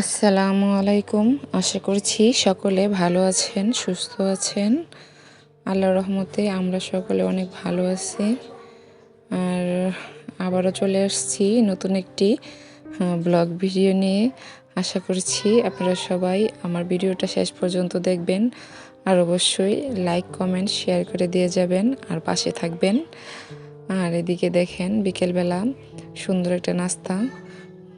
আসসালামু আলাইকুম। আশা করছি সকলে ভালো আছেন, সুস্থ আছেন। আল্লাহ রহমতে আমরা সকলে অনেক ভালো আছি। আর আবারও চলে আসছি নতুন একটি ব্লগ ভিডিও নিয়ে। আশা করছি আপনারা সবাই আমার ভিডিওটা শেষ পর্যন্ত দেখবেন। আর অবশ্যই লাইক কমেন্ট শেয়ার করে দিয়ে যাবেন আর পাশে থাকবেন। আর এদিকে দেখেন বিকেলবেলা সুন্দর একটা নাস্তা।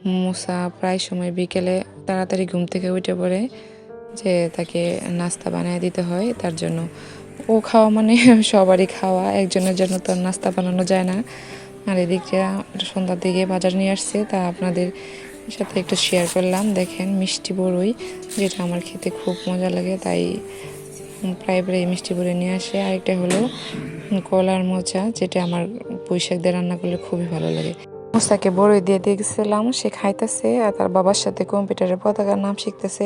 মুসা প্রায় সময় বিকেলে তাড়াতাড়ি ঘুম থেকে উঠে পড়ে যে তাকে নাস্তা বানিয়ে দিতে হয়, তার জন্য। ও খাওয়া মানে সবারই খাওয়া, একজনের জন্য তো নাস্তা বানানো যায় না। আর এদিকে সন্ধ্যার দিকে বাজার নিয়ে আসছে, তা আপনাদের সাথে একটু শেয়ার করলাম। দেখেন মিষ্টি বড়ই, যেটা আমার খেতে খুব মজা লাগে, তাই প্রায় প্রায় মিষ্টি বড়ি নিয়ে আসে। আরেকটা হলো কলার মোচা, যেটা আমার দিয়ে রান্না করলে খুবই ভালো লাগে। মুস্তাকে বড়ই দিয়ে গেছিলাম সে খাইতেছে আর তার বাবার সাথে কম্পিউটারের পতাকার নাম শিখতেছে।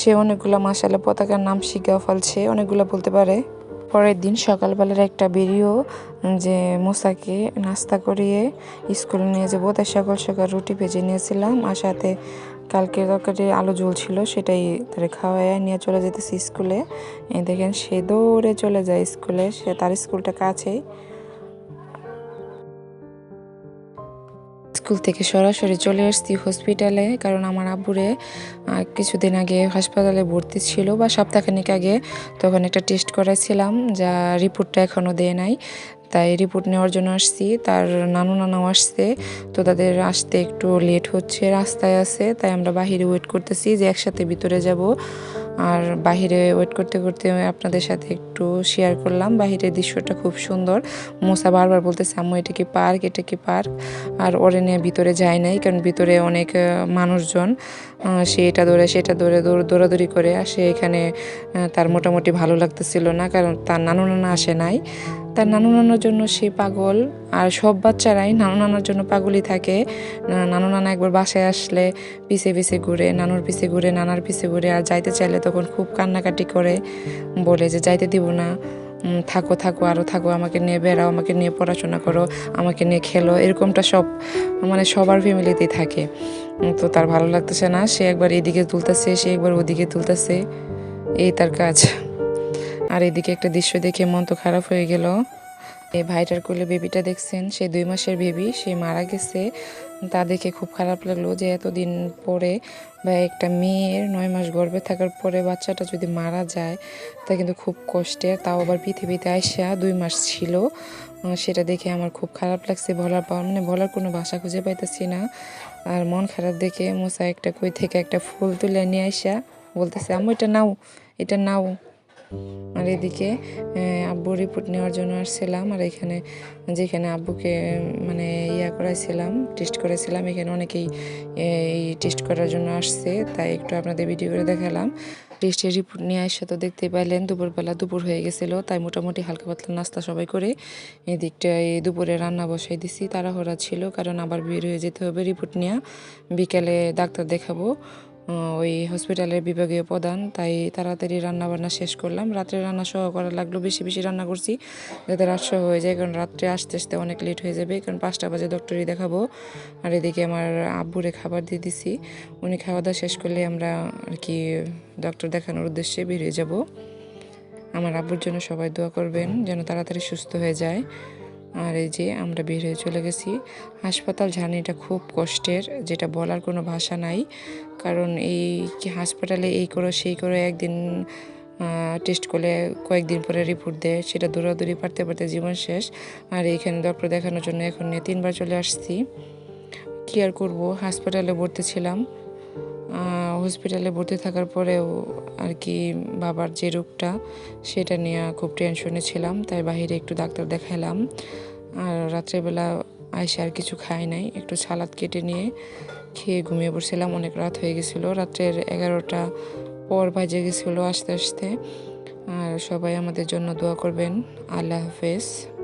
সে অনেকগুলো মাসালে পতাকার নাম শিখেও ফেলছে, অনেকগুলো বলতে পারে। পরের দিন সকালবেলার একটা বেরিয়েও যে মোসাকে নাস্তা করিয়ে স্কুলে নিয়ে যাব, তাই সকাল সকাল রুটি ভেজে নিয়েছিলাম আর সাথে কালকে তরকারি আলু ঝোল ছিল সেটাই তারে খাওয়ায় নিয়ে চলে যেতেছি স্কুলে। দেখেন সে দৌড়ে চলে যায় স্কুলে, সে তার স্কুলটা কাছেই। স্কুল থেকে সরাসরি চলে আসছি হসপিটালে, কারণ আমার আব্বুরে কিছুদিন আগে হাসপাতালে ভর্তি ছিল বা সপ্তাহখানিক আগে তখন একটা টেস্ট করাইছিলাম, যা রিপোর্টটা এখনও দেয় নাই। তাই রিপোর্ট নেওয়ার জন্য আসছি। তার নানু নানাও আসছে, তো তাদের আসতে একটু লেট হচ্ছে, রাস্তায় আছে, তাই আমরা বাহিরে ওয়েট করতেছি যে একসাথে ভিতরে যাব। আর বাহিরে ওয়েট করতে করতে আপনাদের সাথে একটু শেয়ার করলাম। বাহিরের দৃশ্যটা খুব সুন্দর। মোসা বারবার বলতেছে, আম্মু, এটা কি পার্ক? এটা কি পার্ক? আর ওরে নিয়ে ভিতরে যায় নাই, কারণ ভিতরে অনেক মানুষজন সে এটা দৌড়ে সেটা দৌড়ে, দৌড়াদৌড়ি করে আসে। এখানে তার মোটামুটি ভালো লাগতেছিল না, কারণ তার নানু নানা আসে নাই। তার নানু নানার জন্য সে পাগল, আর সব বাচ্চারাই নানু নানার জন্য পাগলই থাকে। নানু নানা একবার বাসায় আসলে পিছে পিছে ঘুরে, নানুর পিছে ঘুরে, নানার পিছে ঘুরে, আর যাইতে চাইলে তখন খুব কান্নাকাটি করে, বলে যে, যাইতে দিব না। থাকো থাকো আরও থাকো, আমাকে নিয়ে বেড়াও, আমাকে নিয়ে পড়াশোনা করো, আমাকে নিয়ে খেলো। এরকমটা সব মানে সবার ফ্যামিলিতেই থাকে। তো তার ভালো লাগতেছে না, সে একবার এদিকে তুলতেছে, সে একবার ওদিকে তুলতেছে। এই তার কাজ। আর এদিকে একটা দৃশ্য দেখে মন তো খারাপ হয়ে গেল। এই ভাইটার কোলে বেবিটা দেখছেন, সে দুই মাসের বেবি সে মারা গেছে। তা দেখে খুব খারাপ লাগল যে এতদিন পরে বা একটা মেয়ের নয় মাস গর্ভে থাকার পরে বাচ্চাটা যদি মারা যায়, তা কিন্তু খুব কষ্টের। তাও আবার পৃথিবীতে আসা দুই মাস ছিল। সেটা দেখে আমার খুব খারাপ লাগছে। বলার মানে বলার কোনো ভাষা খুঁজে পাইতেছি না। আর মন খারাপ দেখে মোসা একটা কই থেকে একটা ফুল তুলে নিয়ে আসা বলতেছে আমি এটা নাও এটা নাও। আর এদিকে আব্বু রিপোর্ট নেওয়ার জন্য আসছিলাম, আর এখানে যেখানে আব্বুকে মানে ইয়া করাইছিলাম টেস্ট করেছিলাম এখানে অনেকেই এই টেস্ট করার জন্য আসছে, তাই একটু আপনাদের ভিডিও করে দেখালাম। টেস্টের রিপোর্ট নিয়ে আসে তো দেখতেই পাইলেন, দুপুরবেলা দুপুর হয়ে গেছিল, তাই মোটামুটি হালকা পাতলা নাস্তা সবাই করে এদিকটা এই দুপুরে রান্না বসাই দিছি, তাড়াহুড়া ছিল, কারণ আবার বের হয়ে যেতে হবে রিপোর্ট নিয়ে। বিকালে ডাক্তার দেখাবো ওই হসপিটালের বিভাগীয় প্রধান, তাই তাড়াতাড়ি রান্না বান্না শেষ করলাম। রাত্রে রান্না সহ করা লাগল, বেশি বেশি রান্না করছি যাতে রাত সহ হয়ে যায়, কারণ রাত্রে আসতে আসতে অনেক লেট হয়ে যাবে। কারণ পাঁচটা বাজে ডক্টরই দেখাবো। আর এদিকে আমার আব্বুরে খাবার দিয়ে দিছি। উনি খাওয়া দাওয়া শেষ করলে আমরা আর কি ডক্টর দেখানোর উদ্দেশ্যে বেরিয়ে যাব। আমার আব্বুর জন্য সবাই দোয়া করবেন যেন তাড়াতাড়ি সুস্থ হয়ে যায়। আর এই যে আমরা বের হয়ে চলে গেছি। হাসপাতাল জার্নিটা খুব কষ্টের, যেটা বলার কোনো ভাষা নাই। কারণ এই হাসপাতালে এই করো, সেই করো, একদিন টেস্ট করলে কয়েকদিন পরে রিপোর্ট দেয়। সেটা দৌড়াদৌড়ি, পারতে পারতে জীবন শেষ। আর এইখানে ডক্টর দেখানোর জন্য এখন নিয়ে তিনবার চলে আসছি। কি আর করব? হাসপাতালে ভর্তি ছিলাম। হসপিটালে ভর্তি থাকার পরেও আর কি বাবার যে রোগটা, সেটা নিয়ে খুব টেনশনে ছিলাম। তাই বাহিরে একটু ডাক্তার দেখাইলাম। আর রাত্রেবেলা আইসে আর কিছু খাই নাই। একটু সালাদ কেটে নিয়ে খেয়ে ঘুমিয়ে পড়ছিলাম। অনেক রাত হয়ে গেছিল। রাত্রের এগারোটা পর বাজে গেছিল আস্তে আস্তে। আর সবাই আমাদের জন্য দোয়া করবেন। আল্লাহ হাফেজ।